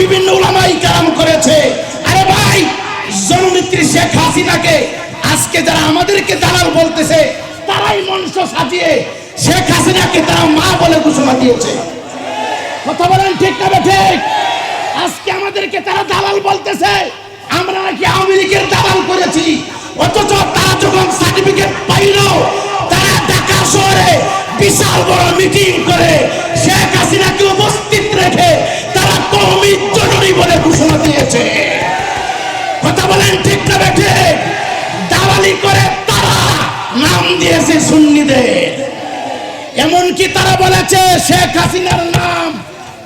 বিভিন্ন উলামাই কালাম করেছে। আরে ভাই, জননেত্রী শেখ হাসিনাকে আজকে যারা আমাদেরকে দালাল বলতেছে, তারাই মঞ্চ সাজিয়ে শেখ হাসিনাকে তারা মা বলে ঘোষণা দিয়েছে। কথা বলেন ঠিক না ঠিক? আজকে আমাদেরকে তারা দালাল বলতেছে, আমরা নাকি আওয়ামী লীগের দালাল করেছি। অথচ তারা যখন সার্টিফিকেট পাইল, তারা ঢাকা শহরে বিশাল বড় মিটিং করে। শেখ হাসিনাকে উপস্থিত রেখে তারা কৌমি জননী বলে ঘোষণা দিয়েছে। কথা বলেন ঠিক না বেঠে দালালি করে তারা নাম দিয়েছে সুন্নিদের। এমনকি তারা বলেছে, শেখ হাসিনার নাম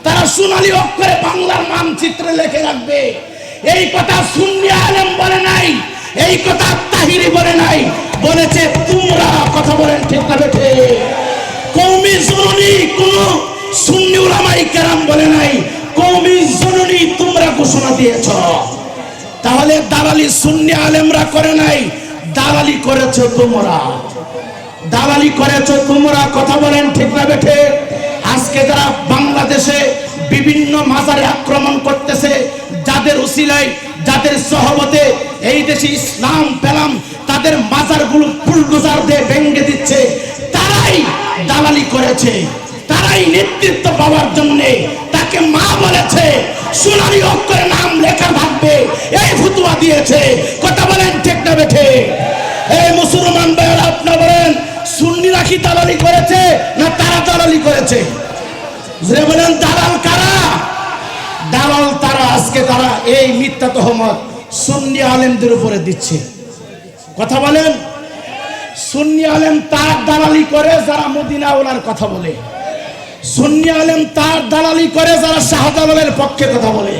তারা সোনালী অক্ষরে বাংলার মানচিত্রে লিখে রাখবে। এই কথা সুন্নি আলেম বলে নাই, এই কথা তাহিরি বলে নাই। বলেছে, তোমরা কথা বলেন ঠিক না বেঠে কৌমি জননী কোন সুন্নি উলামাই কেরাম বলে নাই কৌমি তোমরা ঘোষণা দিয়েছ। তাহলে দালালি সুন্নি আলেমরা করে নাই, দালালি করেছ তোমরা। দালালি করেছ তোমরা, কথা বলেন ঠিক না বেঠে? আজকে যারা বাংলাদেশে বিভিন্ন মাজারে আক্রমণ করতেছে, যাদের উসিলায়, যাদের সহবতে এই দেশে ইসলাম পেলাম, তাদের মাজারগুলো বুলডোজার দিয়ে ভেঙে দিচ্ছে, তারাই দালালি করেছে। তারাই নেতৃত্ব পাওয়ার জন্য সোনালী অক্ষরে নাম লেখা থাকবে। এই ফুতুয়া দিয়েছে। কথা বলেন ঠিক না বেঠে। এই মুসলমান ভাইয়ের, আপনার বলেন, সুন্নিরা কি দালালি করেছে না তারা দালালি করেছে? যে বলেন, দালাল কারা? দালাল তারা, আজকে তারা এই মিথ্যা তহমত সুন্নি আলেমদের উপরে দিচ্ছে। কথা বলেন? সুন্নি আলেম তার দালালি করে যারা মদিনা ওলার কথা বলে। সুন্নি আলেম তার দালালি করে যারা শাহজালালের পক্ষে কথা বলে।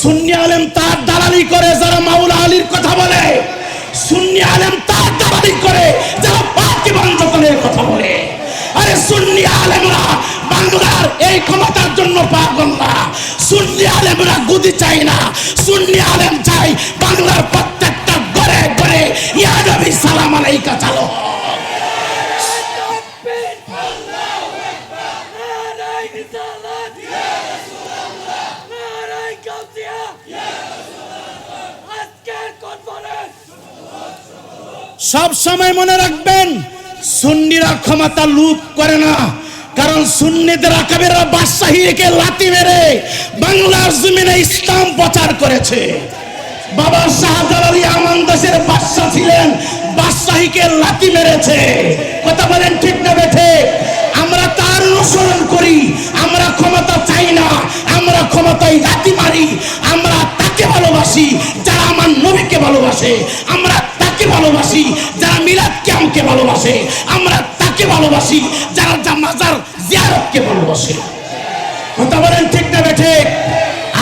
সুন্নি আলেম তার দালালি করে যারা মাওলা আলীর কথা বলে। সুন্নি আলেম তার দালালি করে যারা পাকিবান যতনের কথা বলে। আরে সুন্নি আলেমরা বাংলার এই ক্ষমতার জন্য পাগল না। সুন্নি আলেমরা গুদি চাই না। সুন্নি আলেম চাই বাংলার প্রত্যেকটা ঘরে ঘরে ইয়া নবী, সালাম আলাইকা, চালো। সব সময় মনে রাখবেন, সুন্নিরা ক্ষমতা লুপ করে না। কারণ সুন্নিদের আকাবেরা বাদশাহীকে লাতি মেরে বাংলার জমিনে ইসলাম প্রচার করেছে। বাবা শাহজালালি আমান দেশের বাদশাহ ছিলেন, বাদশাহীকে লাতি মেরেছে। কথা বলেন ঠিক না বেঠে? আমরা তার অনুসরণ করি, আমরা ক্ষমতা চাই না, আমরা ক্ষমতায় লাতি মারি, আমরা তাকে ভালোবাসি, যারা আমার নবীকে ভালোবাসে। আমরা তাকে ভালোবাসি, যারা মিলাদ ক্যামকে ভালোবাসে, আমরা তাকে ভালোবাসি, যারা জামাজার জিয়ারতকে ভালোবাসে। কথা বলেন ঠিক না বেঠে?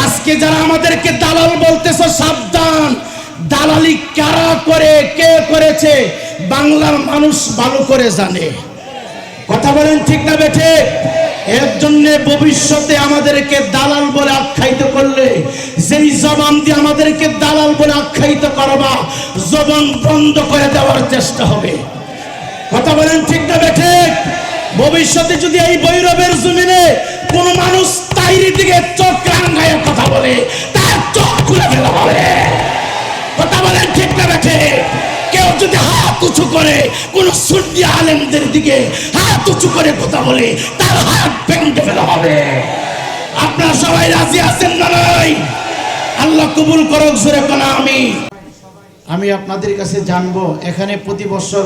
আজকে যারা আমাদেরকে দালাল বলতেছে, সাবধান। দালালি কারা করে, কে করেছে? বাংলার মানুষ ভালো করে জানে। কথা বলেন ঠিক না বেঠে? এর জন্য ভবিষ্যতে আমাদেরকে দালাল বলে আখ্যায়িত করলে, যেই জবান দিয়ে আমাদেরকে দালাল বলে আখ্যায়িত করবা, জবান বন্ধ করে দেওয়ার চেষ্টা হবে। কথা বলেন ঠিক না বেঠে? ভবিষ্যতে যদি এই বৈরবের জমিনে কোন মানুষ তাইরি দিকে চোখ রাঙ্গায় কথা বলে, তার চোখ খুলে ফেলা হবে। কথা বলেন ঠিক না বেঠে? কেউ যদি হাত উঁচু করে কোন সুন্নি আলেমদের দিকে হাত উঁচু করে কথা বলে, তার হাত ভেঙে ফেলা হবে। আপনারা সবাই রাজি আছেন না নাই? আল্লাহ কবুল করক, জোরে কোনা আমি। আমি আপনাদের কাছে জানব, এখানে প্রতি বছর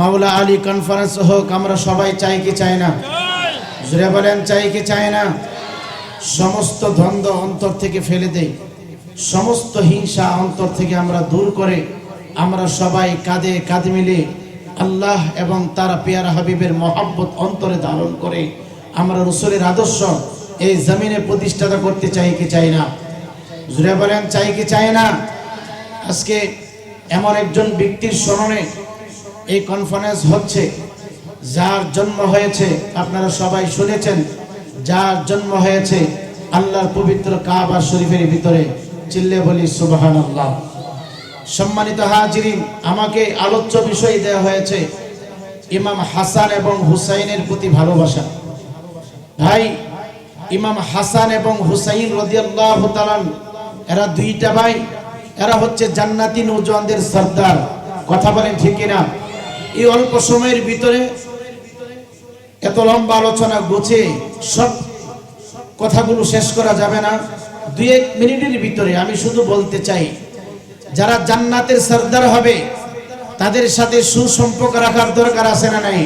মাওলা আলী কনফারেন্স হোক, আমরা সবাই চাই কি চাই না? জুড়ে বলেন, চাই কি চাই না? সমস্ত দ্বন্দ্ব অন্তর থেকে ফেলে দেই। সমস্ত হিংসা অন্তর থেকে আমরা দূর করে আমরা সবাই কাঁধে কাঁধে মিলে আল্লাহ এবং তার পেয়ারা হাবিবের মহাব্বত অন্তরে ধারণ করে আমরা রসুলের আদর্শ এই জমিনে প্রতিষ্ঠাতা করতে চাই কি চাই না? জুড়ে বলেন, চাই কি চাই না? আজকে এমন একজন ব্যক্তির স্মরণে এই কনফারেন্স হচ্ছে, যার জন্ম হয়েছে, আপনারা সবাই শুনেছেন, যার জন্ম হয়েছে আল্লাহর পবিত্র কাবা শরীফের ভিতরে, চিল্লে বলি সুবাহান আল্লাহ সম্মানিত হাজিরিন, আমাকে আলোচ্য বিষয় দেওয়া হয়েছে ইমাম হাসান এবং হুসাইনের প্রতি ভালোবাসা। ভাই, ইমাম হাসান এবং হুসাইন রদিয়াল্লাহু এরা দুইটা ভাই, এরা হচ্ছে জান্নাতি নৌজওয়ানদের সর্দার। কথা বলেন ঠিক না এই অল্প সময়ের ভিতরে এত লম্বা আলোচনা গোছে, সব কথাগুলো শেষ করা যাবে না। দুই এক মিনিটের ভিতরে আমি শুধু বলতে চাই যারা জান্নাতের সর্দার হবে, তাদের সাথে সুসম্পর্ক রাখার দরকার আছে না নাই?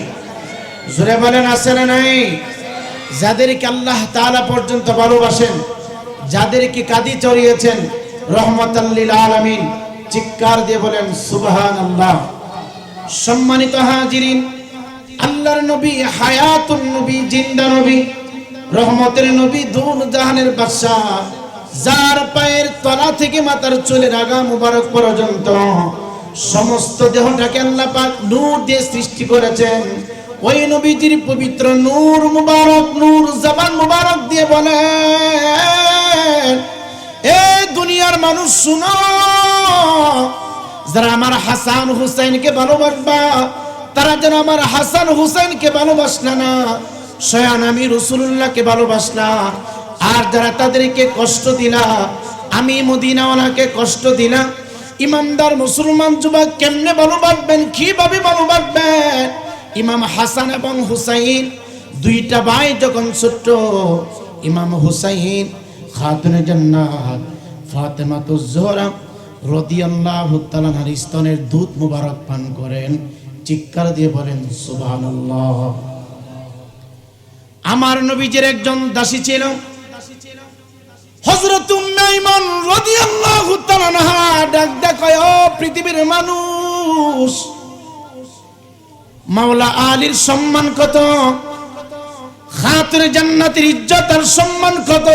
জোরে বলেন, আছে না নাই? যাদেরকে আল্লাহ তাআলা পর্যন্ত ভালোবাসেন, যাদেরকে কাদি চড়িয়েছেন রহমতাল্লিল আলামিন, চিৎকার দিয়ে বলেন সুবহান আল্লাহ সম্মানিত হাজিরিন, আল্লাহর নবী, হায়াতুন নবী, জিন্দা নবী, রহমতের নবী দুন জাহানের বাদশাহ যার পায়ের তলা থেকে মাথার চুলের আগা মুবারক পর্যন্ত সমস্ত দেহটাকে আল্লাহ পাক নূর দিয়ে সৃষ্টি করেছেন। ওই নবীজির পবিত্র নূর মুবারক, নূর জবান মুবারক দিয়ে বলেন, এ দুনিয়ার মানুষ শুনো, যারা আমার হাসান হুসাইনকে ভালোবাসবা, তারা যেন আমার হাসান হুসাইনকে ভালোবাসলা না, স্বয়ং আমি রসুল্লাহকে ভালোবাসলা আর যারা তাদেরকে কষ্ট দিলা, আমি মদিনা ওনাকে কষ্ট দিলাম ইমানদার মুসলমান যুবক কেমনে ভালোবাসবেন কীভাবে ভালোবাসবেন ইমাম হাসান এবং হুসাইন, দুইটা ভাই যখন ছোট্ট, ইমাম হুসাইন, খাতুনে জান্নাত ফাতেমা তো জোহরা রদিয়াল্লাহু তাআলার স্তনের দুধ মুবারক পান করেন, চিৎকার দিয়ে বলেন, সুবহানাল্লাহ। আমার নবীজির একজন দাসী ছিল হযরত উম্মে আইমান রাদিয়াল্লাহু তাআলা ডাক ডাক কয়, ও পৃথিবীর মানুষ মাওলা আলীর সম্মান কত? খাতুনে জান্নাতের ইজ্জত আর সম্মান কত?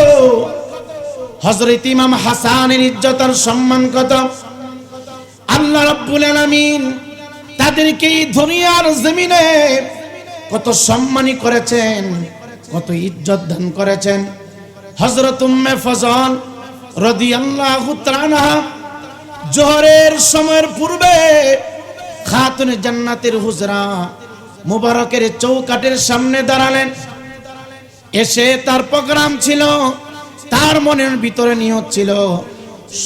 হযরত ইমাম হাসানের ইজ্জত আর সম্মান কত? আল্লাহ রাব্বুল আলামিন তাদেরকে এই দুনিয়ার জমিনে কত সম্মানী করেছেন কত ইজ্জত দান করেছেন। হযরত উম্মে ফজল রাদিয়াল্লাহু তাআলা জোহরের সময়ের পূর্বে খাতুনে জান্নাতের হুজরা মুবারকের চৌকাটের সামনে দাঁড়ালেন। এসে তার প্রোগ্রাম ছিল, তার মনের ভিতরে নিয়ত ছিল,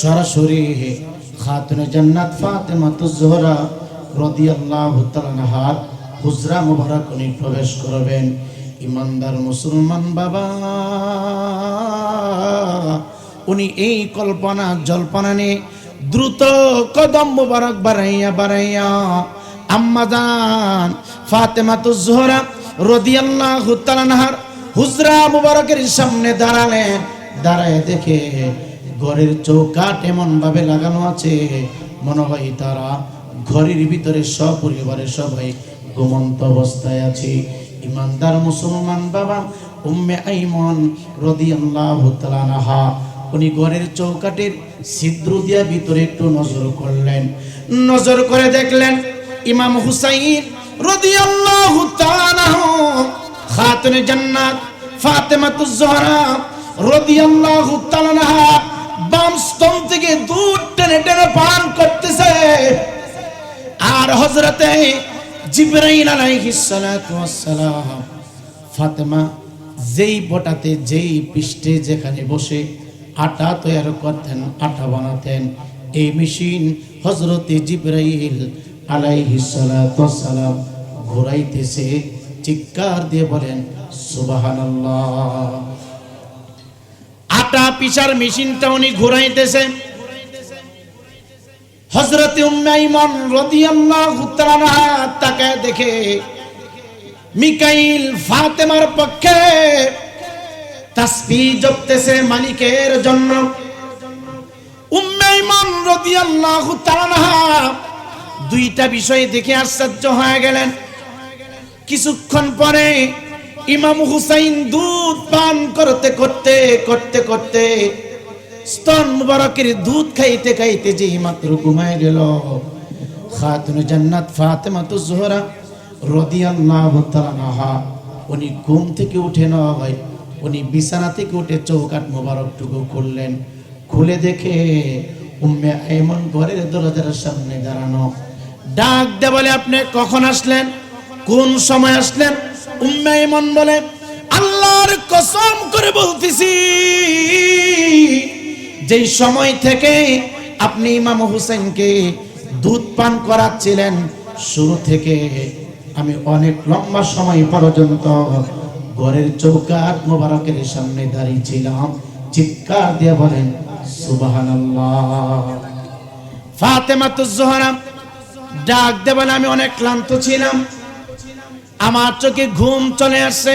সরাসরি খাতুনে জান্নাত ফাতেমা জোহরা রাদিয়াল্লাহু তাআলা হুজরা মুবারক উনি প্রবেশ করবেন। ইমানদার মুসলমান বাবা। উনি এই কল্পনা, জল্পনা নিয়ে দ্রুত কদম মুবারক বাড়াইয়া বাড়াইয়া আম্মাদান ফাতেমা তো জোহরা রদিয়াল্লাহু তাআলার হুজরা মুবারকের সামনে দাঁড়ালেন। দাঁড়ায় দেখে ঘরের চৌকাট এমন ভাবে লাগানো আছে, মনে হয় তারা ঘরের ভিতরে সপরিবারের সবাই ঘুমন্ত অবস্থায় আছে। ইমানদার মুসলমান বাবা, উম্মে আইমন রদিয়াল্লাহু তাআলা উনি ঘরের চৌকাটের ছিদ্র দিয়া ভিতরে একটু নজর করলেন। নজর করে দেখলেন ইমাম হুসাইন রাদিয়াল্লাহু তাআলা খাতুনে জান্নাত, ফাতেমাতুজ জোহরা রাদিয়াল্লাহু তাআলা বাম স্তন থেকে দুধ টেনে টেনে পান করতেছে। আর হযরতে জিবরাইল আলাইহিস সালাতু ওয়াস সালাম, ফাতেমা যেই বটাতে, যেই পৃষ্ঠে যেখানে বসে আটা তৈরি করতেন, আটা বানাতেন, এই মেশিন হজরতে জিব্রাইল আলাইহিস সালাতু ওয়াস সালাম ঘোরাইতেছে, চিৎকার দিয়ে বলেন, সুবহানাল্লাহ। আটা পিসার মেশিনটা উনি ঘোরাইতেছে। হজরত উম্মাইমন রাদিয়াল্লাহু তাআলা তাকে দেখে মিকাইল ফাতেমার পক্ষে তাসবিহ জপতেছে মালিকের জন্য। উম্মাইমন রাদিয়াল্লাহু তাআলা দুইটা বিষয় দেখে আশ্চর্য হয়ে গেলেন। কিছুক্ষণ পরে ইমাম হুসাইন দুধ পান করতে করতে করতে করতে স্তন মুবারকের দুধ খাইতে খাইতে যে মাত্র ঘুমায় গেল, খাতুন জান্নাত ফাতেমা তো জোহরা রাদিয়াল্লাহু তাআলা উনি ঘুম থেকে উঠে নয়, উনি বিছানা থেকে উঠে চৌকাট মোবারকটুকু খুললেন খুলে দেখে উম্মে আইমন ঘরের দরজার সামনে দাঁড়ানো। ডাক দে বলে, আপনি কখন আসলেন? কোন সময় আসলেন? উম্মে আইমন বলে, আল্লাহর কসম করে বলতেছি। যেই সময় থেকে আপনি ইমাম হুসেনকে দুধ পান করাচ্ছিলেন, শুরু থেকে আমি অনেক লম্বা সময় পর্যন্ত ঘরের চৌকাট মোবারকের সামনে দাঁড়িয়ে ছিলাম। চিৎকার দিয়ে বলেন ডাক দেবেন আমি অনেক ক্লান্ত ছিলাম। আমার চোখে ঘুম চলে আসছে।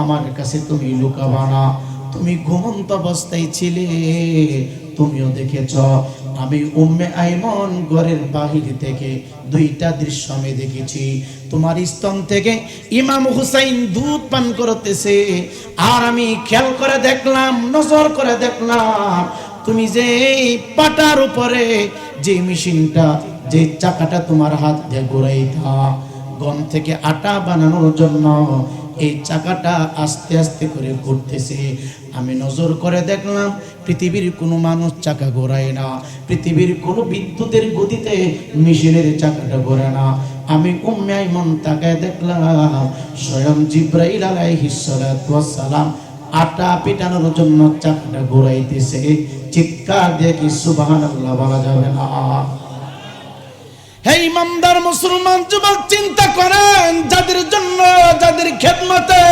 আমার কাছে তুমি লুকাবা না। তুমি ঘুমন্ত অবস্থায় ছিলে, তুমিও দেখেছ, আমি উম্মে আইমন ঘরের বাহির থেকে দুইটা দৃশ্য আমি দেখেছি। তোমার স্তন থেকে ইমাম হুসাইন দুধ পান করতেছে, আর আমি খেয়াল করে দেখলাম, নজর করে দেখলাম, তুমি যে পাটার উপরে যে মেশিনটা, যে চাকাটা তোমার হাত দিয়ে ঘুরাইতা, গম থেকে আটা বানানোর জন্য এই চাকাটা আস্তে আস্তে করে ঘুরতেছে। আমি নজর করে দেখলাম, পৃথিবীর কোনো মানুষ চাকা ঘোরায় না। পৃথিবীর কোনো বিদ্যুতের গতিতে মেশিনের চাকাটা ঘোরে না। আমি উম্মে আইমন তাকায় দেখলাম, স্বয়ং জিব্রাইল সালাম আটা পিটানোর জন্য চাকাটা ঘোরাইতেছে। চিৎকার দিয়ে কি সুবহানাল্লাহ বলা যাবে না। হে ইমামদার, মুসলমান, যুবক, চিন্তা করেন যাদের জন্য, যাদের খেদমতে।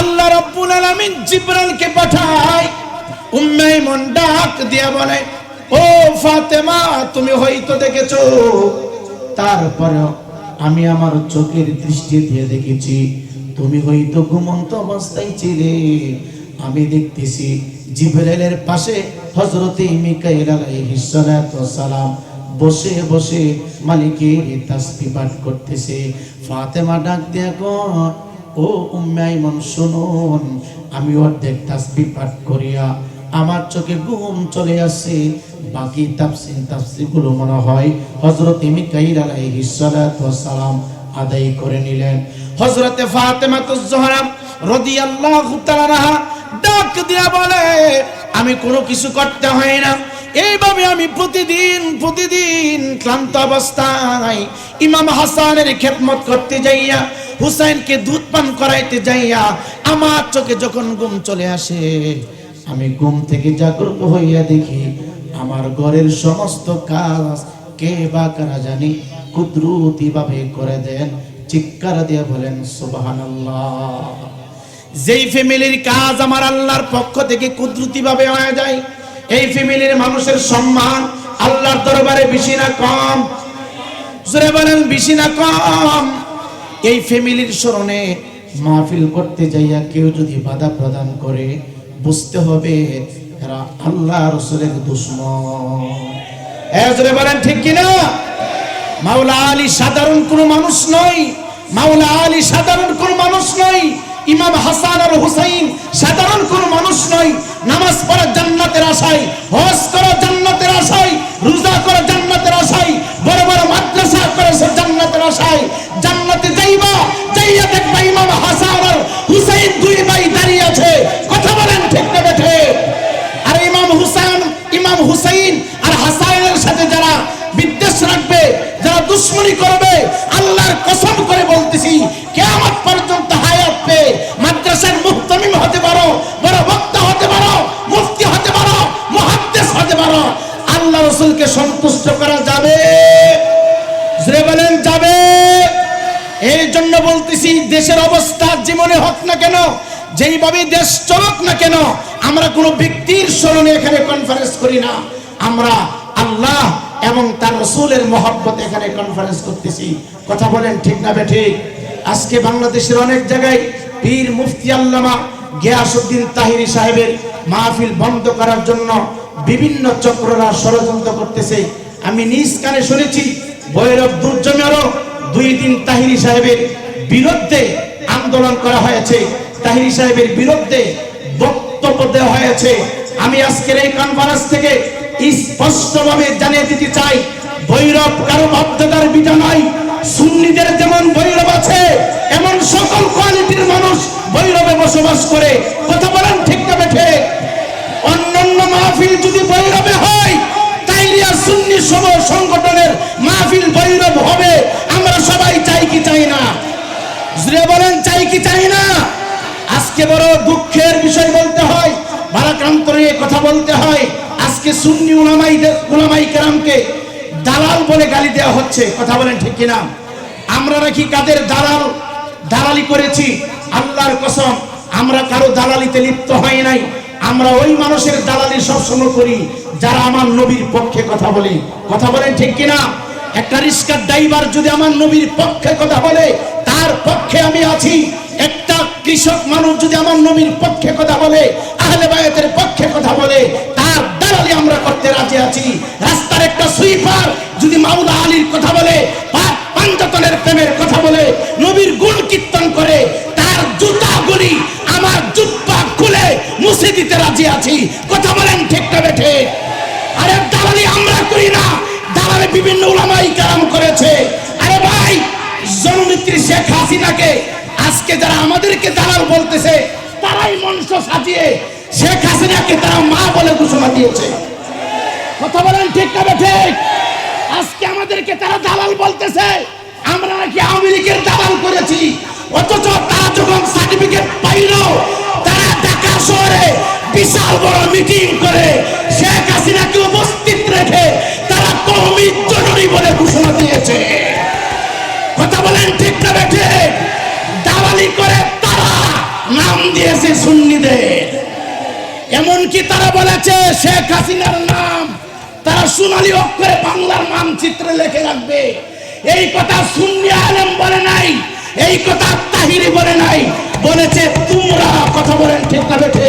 আল্লাহ রাব্বুল আলামিন জিবরাইলকে পাঠায়, উম্মে মন ডাক দিয়া বলে, ও ফাতেমা, তুমি হয়তো দেখেছ তারপরেও আমি আমার চোখের দৃষ্টি দিয়ে দেখেছি, তুমি হয়তো ঘুমন্ত অবস্থায় ছিলে। আমি দেখতেছি জিবরাইলের পাশে হযরতে মিকাইল আলাইহিস সালাম বসে বসে মালিকের তাসবিহ পাঠ করতেছে। ফাতেমা ডাক দিয়া ও উম্মে আইমন, শুনুন, আমি অর্ধেক তাসবিহ পাঠ করিয়া আমার চোখে ঘুম চলে আসছে বাকি তাফসির তাফসিরগুলো মনে হয় হযরত মিকাইল আলাইহিস সালাতু ওয়াস সালাম আদায় করে নিলেন। হযরতে ফাতেমা তুজ জোহরা রাদিয়াল্লাহু তাআলা ডাক দিয়া বলে, আমি কোনো কিছু করতে হয় না। এইভাবে আমি প্রতিদিন প্রতিদিন ক্লান্ত অবস্থায় ইমাম হাসানের খেদমত করতে যাইয়া, হুসাইনকে দুধ পান করাইতে যাইয়া, আমার চোখে যখন ঘুম চলে আসে, আমি ঘুম থেকে জাগ্রত হইয়া দেখি, আমার ঘরের সমস্ত কাজ কে বা কারা জানি কুদরতি ভাবে করে দেন। চিৎকার দিয়ে বলেন, সুবহানাল্লাহ। যেই ফ্যামিলির কাজ আমার আল্লাহর পক্ষ থেকে কুদরতি ভাবে হয়ে যায় এই ফ্যামিলির মানুষের সম্মান আল্লাহর দরবারে বেশি না কম? জোরে বলেন, বেশি না কম? এই ফ্যামিলির স্মরণে মাহফিল করতে যাইয়া কেউ যদি বাধা প্রদান করে, বুঝতে হবে এরা আল্লাহ রসুলের দুশ্মন। জোরে বলেন, ঠিক কিনা? মাওলা আলী সাধারণ কোনো মানুষ নয়। মাওলা আলী সাধারণ কোনো মানুষ নয়। ইমাম হাসান আর হুসাইন সাধারণ কোন মানুষ নয়। নামাজ পড়া জান্নাতের আশায়, হজ করা জান্নাতের আশায়, রোজা করা জান্নাতের আশায়, বড় বড় মাদ্রাসা করেছে জান্নাতের আশায়। জান্নাতে যাইবা, যাইয়া দেখবা ইমাম হাসান আর হুসাইন দুই ভাই দাঁড়িয়ে আছে। কথা বলেন ঠিক না বেঠে? আর ইমাম হুসাইন ইমাম হুসাইন আর হাসানের সাথে যারা বিদ্বেষ রাখবে, যারা দুশ্মনী করবে সন্তুষ্ট করা যাবে। বলেন, যাবে। এই জন্য বলতেছি, দেশের অবস্থা জীবনে হোক না কেন, যেইভাবে দেশ চলক না কেন, আমরা কোনো ব্যক্তির স্মরণে এখানে কনফারেন্স করি না। আমরা আল্লাহ এবং তার রসুলের মহব্বত এখানে কনফারেন্স করতেছি। কথা বলেন ঠিক না ঠিক? আজকে বাংলাদেশের অনেক জায়গায় পীর মুফতি আল্লামা গিয়াসউদ্দিন তাহিরি সাহেবের মাহফিল বন্ধ করার জন্য বিভিন্ন চক্ররা ষড়যন্ত্র করতেছে। আমি নিজ কানে শুনেছি, ভৈরব দুর্জমেরও দুই দিন তাহিরি সাহেবের বিরুদ্ধে আন্দোলন করা হয়েছে। তাহিরি সাহেবের বিরুদ্ধে বক্তব্য দেওয়া হয়েছে। আমি আজকের এই কনফারেন্স থেকে স্পষ্টভাবে জানিয়ে দিতে চাই, ভৈরব কারও বাধ্যতার বিটা নাই সুন্নিদের যেমন ভৈরব আছে, এমন সকল কোয়ালিটির মানুষ ভৈরবে বসবাস করে। কথা বলেন ঠিক না বেঠে। মাহফিল যদি ভৈরবে হয় তাইরিয়া সুন্নি সব সংগঠনের মাহফিল ভৈরব হবে। আমরা সবাই চাই কি চাই না? জুড়ে বলেন, চাই কি চাই না? আজকে বড় দুঃখের বিষয় বলতে হয়, ভারাক্রান্ত নিয়ে কথা বলতে হয়। আজকে সুন্নি উলামাই উলামাই কেরামকে দালাল বলে গালি দেওয়া হচ্ছে। কথা বলেন ঠিক কিনা? আমরা নাকি কাদের দালাল দালালি করেছি? আল্লাহর কসম, আমরা কারও দালালিতে লিপ্ত হয় নাই। আমরা ওই মানুষের দালালি সবসময় করি, যারা আমার নবীর পক্ষে কথা বলে। কথা বলেন ঠিক কিনা? একটা রিস্কার ড্রাইভার যদি আমার নবীর পক্ষে কথা বলে, তার পক্ষে আমি আছি। একটা কৃষক মানুষ যদি আমার নবীর পক্ষে কথা বলে, আহলে বায়াতের পক্ষে কথা বলে, তার দালালি আমরা করতে রাজি আছি। রাস্তার একটা সুইপার যদি মাওলা আলীর কথা বলে, পাক পাঞ্জাতনের প্রেমের কথা বলে, নবীর গুণ কীর্তন করে তার জুতাগুলি আমার জুব্বা খুলে মুছে দিতে রাজি আছি। কথা বলেন ঠিক না বেঠে। আরে দালালি আমরা করি না। দালালি বিভিন্ন উলামাই কালাম করেছে। আরে ভাই, জননেত্রী শেখ হাসিনাকে আজকে যারা আমাদেরকে দালাল বলতেছে, তারাই মঞ্চ সাজিয়ে শেখ হাসিনাকে তারা মা বলে ঘোষণা দিয়েছে। কথা বলেন ঠিক না ঠিক আজকে আমাদেরকে তারা দালাল বলতেছে। আমরা নাকি আওয়ামী লীগের দালাল করেছি। অথচ তারা যখন সার্টিফিকেট পাইল, তারা ঢাকা শহরে বিশাল বড় মিটিং করে। শেখ হাসিনাকে উপস্থিত রেখে তারা কৌমি জরুরি বলে ঘোষণা দিয়েছে। কথা বলেন ঠিক না বেঠে? দালালি করে তারা নাম দিয়েছে সুন্নিদের। এমনকি তারা বলেছে, শেখ হাসিনার নাম তারা সোনালী অক্ষরে বাংলার মানচিত্রে লিখে রাখবে। এই কথা সুন্নি আলম বলে নাই। এই কথা তাহিরি বলে নাই। বলেছে, তোমরা কথা বলেন ঠিক না বেঠে।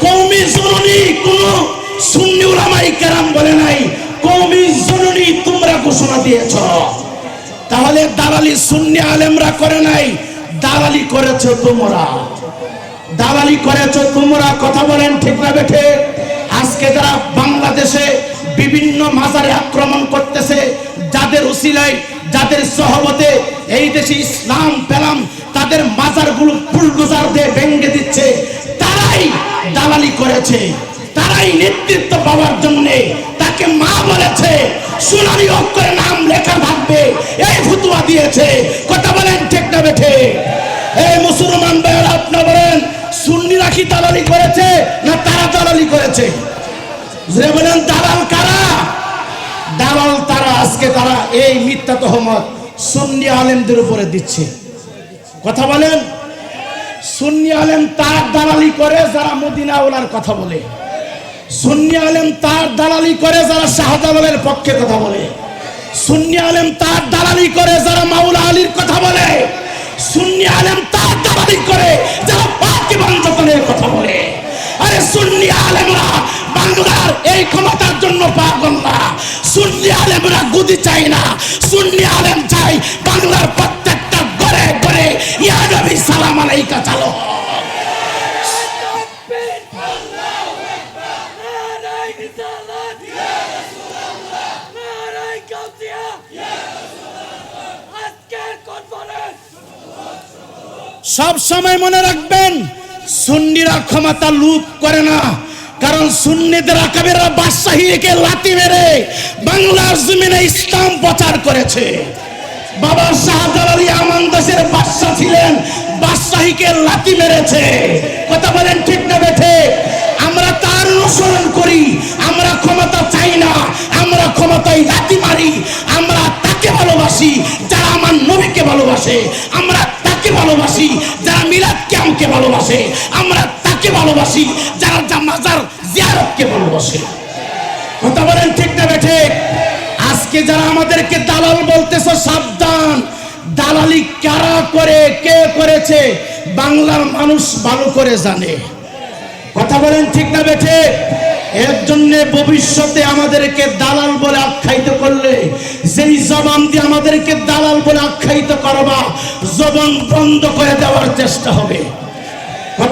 কৌমি জননী কোন সুন্নি উলামাই কেরাম বলে নাই। কৌমি জননী তোমরা ঘোষণা দিয়েছ। তাহলে দালালি সুন্নি আলেমরা করে নাই। দালালি করেছ তোমরা। দালালি করেছ তোমরা, কথা বলেন ঠিক না বেঠে। আজকে যারা বাংলাদেশে বিভিন্ন মাজারে আক্রমণ করতেছে যাদের উসিলায় যাদের সহবতে এই দেশে ইসলাম পেলাম, তাদের মাজারগুলো বুলডোজার দিয়ে ভেঙে দিচ্ছে। তারাই দালালি করেছে। তারাই নেতৃত্ব পাওয়ার জন্য তাকে মা বলেছে সোনালী অক্ষরে নাম লেখা থাকবে, এই ফুতুয়া দিয়েছে। কথা বলেন ঠিক না বেঠে? এই মুসলমান ভাইয়েরা, আপনি বলেন সুন্নি রাখি দালালি করেছে না তারা দালালি করেছে? বলেন, দালাল কারা? দালাল তারা আজকে তারা এই মিথ্যা তহমত সুন্নি আলেমদের উপরে দিচ্ছে। কথা বলেন? সুন্নি আলেম তার দালালি করে যারা মদিনা ওলার কথা বলে। সুন্নি আলেম তার দালালি করে যারা শাহজালালের পক্ষে কথা বলে। সুন্নি আলেম তার দালালি করে যারা মাওলা আলীর কথা বলে। সুন্নি আলেম তার দালালি করে যারা পাকি বাঞ্চনের কথা বলে। আরে সুন্নি আলেমরা বাংলার এই ক্ষমতার জন্য পাগল না। সুন্নি আলেমরা গুদি চাই না। সুন্নি আলেম চাই বাংলার প্রত্যেকটা ঘরে ঘরে সালাম আলাইকা চালো। সব সময় মনে রাখবেন, সুন্নিরা ক্ষমতা লুপ করে না। কারণ সুন্নিদের আকাবেরা বাদশাহীকে লাতি মেরে বাংলার জমিনে ইসলাম প্রচার করেছে। বাবা শাহজালালি আমান দেশের বাদশাহ ছিলেন, বাদশাহীকে লাতি মেরেছে। কথা বলেন ঠিক না বেঠে? আমরা তার অনুসরণ করি, আমরা ক্ষমতা চাই না, আমরা ক্ষমতায় লাতি মারি, আমরা তাকে ভালোবাসি, যারা আমার নবীকে ভালোবাসে, আমরা তাকে ভালোবাসি, যারা মিলাদ ক্যাম্পকে ভালোবাসে, আমরা তাকে ভালোবাসি? যারা জামাজার জিয়ারতকে ভালোবাসে? কথা বলেন ঠিক না বেঠে আজকে যারা আমাদেরকে দালাল বলতেছ, সাবধান। দালালি কারা করে, কে করেছে, বাংলার মানুষ ভালো করে জানে। কথা বলেন ঠিক না বেঠে এর জন্য ভবিষ্যতে আমাদেরকে দালাল বলে আখ্যায়িত করলে, যেই জবান দিয়ে আমাদেরকে দালাল বলে আখ্যায়িত করবা, জবান বন্ধ করে দেওয়ার চেষ্টা হবে।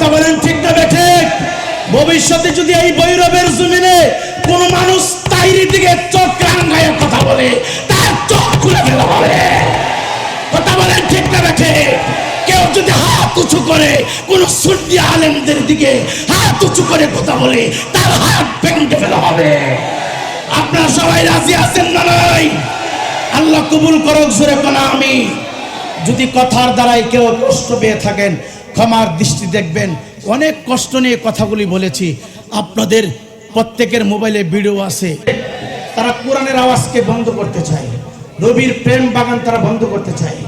বলেন ঠিক না বেঠে ভবিষ্যতে যদি এই বৈরবের জমিনে কোন মানুষ তাইরি দিকে চোখ রাঙ্গায় কথা বলে, তার চোখ খুলে ফেলা হবে। কথা বলেন ঠিক না বেঠে কেউ যদি হাত উঁচু করে কোন সুন্নি আলেমদের দিকে হাত উঁচু করে কথা বলে, তার হাত ভেঙে ফেলা হবে। আপনারা সবাই রাজি আছেন না নাই? আল্লাহ কবুল করুক, জোরে কোনা আমি যদি কথার দ্বারাই কেউ কষ্ট পেয়ে থাকেন ক্ষমার দৃষ্টি দেখবেন। অনেক কষ্ট নিয়ে কথাগুলি বলেছি। আপনাদের প্রত্যেকের মোবাইলে ভিডিও আছে। তারা কোরআনের আওয়াজকে বন্ধ করতে চায়। নবীর প্রেম বাগান তারা বন্ধ করতে চায়।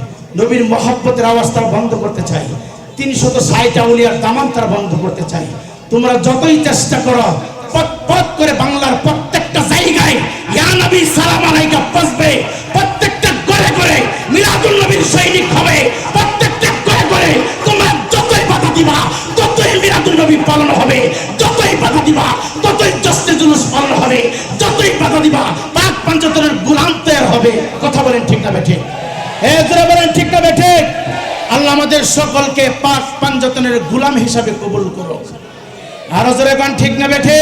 নবীর মহব্বতের আওয়াজ তারা বন্ধ করতে চায়। তিনশত ষাট আউলিয়ার দামান তারা বন্ধ করতে চায়। তোমরা যতই চেষ্টা করো, পথ পথ করে বাংলার প্রত্যেকটা জায়গায় ইয়া নবী সালাম আলাইকা পচবে প্রত্যেকটা করে করে মিলাদুল নবীর সৈনিক নবী পালন হবে, যতই বাধা দিবা, ততই জশ্নে জুলুস পালন হবে, যতই বাধা দিবা, পাক পাঞ্চতনের গুলাম তৈরি হবে। কথা বলেন ঠিক না বেঠে? হে জোরে বলেন ঠিক না বেঠে? আল্লাহ আমাদের সকলকে পাক পাঞ্চতনের গুলাম হিসাবে কবুল করো আরও জোরে গান ঠিক না বেঠে?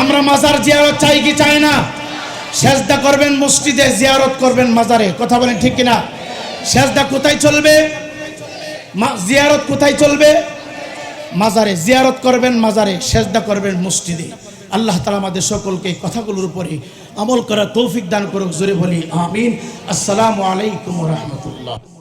আমরা মাজার জিয়ারত চাই কি চাই না? সেজদা করবেন মসজিদে, জিয়ারত করবেন মাজারে। কথা বলেন ঠিক কিনা? সেজদা কোথায় চলবে? জিয়ারত কোথায় চলবে? মাজারে জিয়ারত করবেন, মাজারে সেজদা করবেন মসজিদে। আল্লাহ তালা আমাদের সকলকে কথাগুলোর উপরে আমল করা তৌফিক দান করুক, জোরে বলি, আমিন। আসসালামু আলাইকুম রহমতুল্লাহ।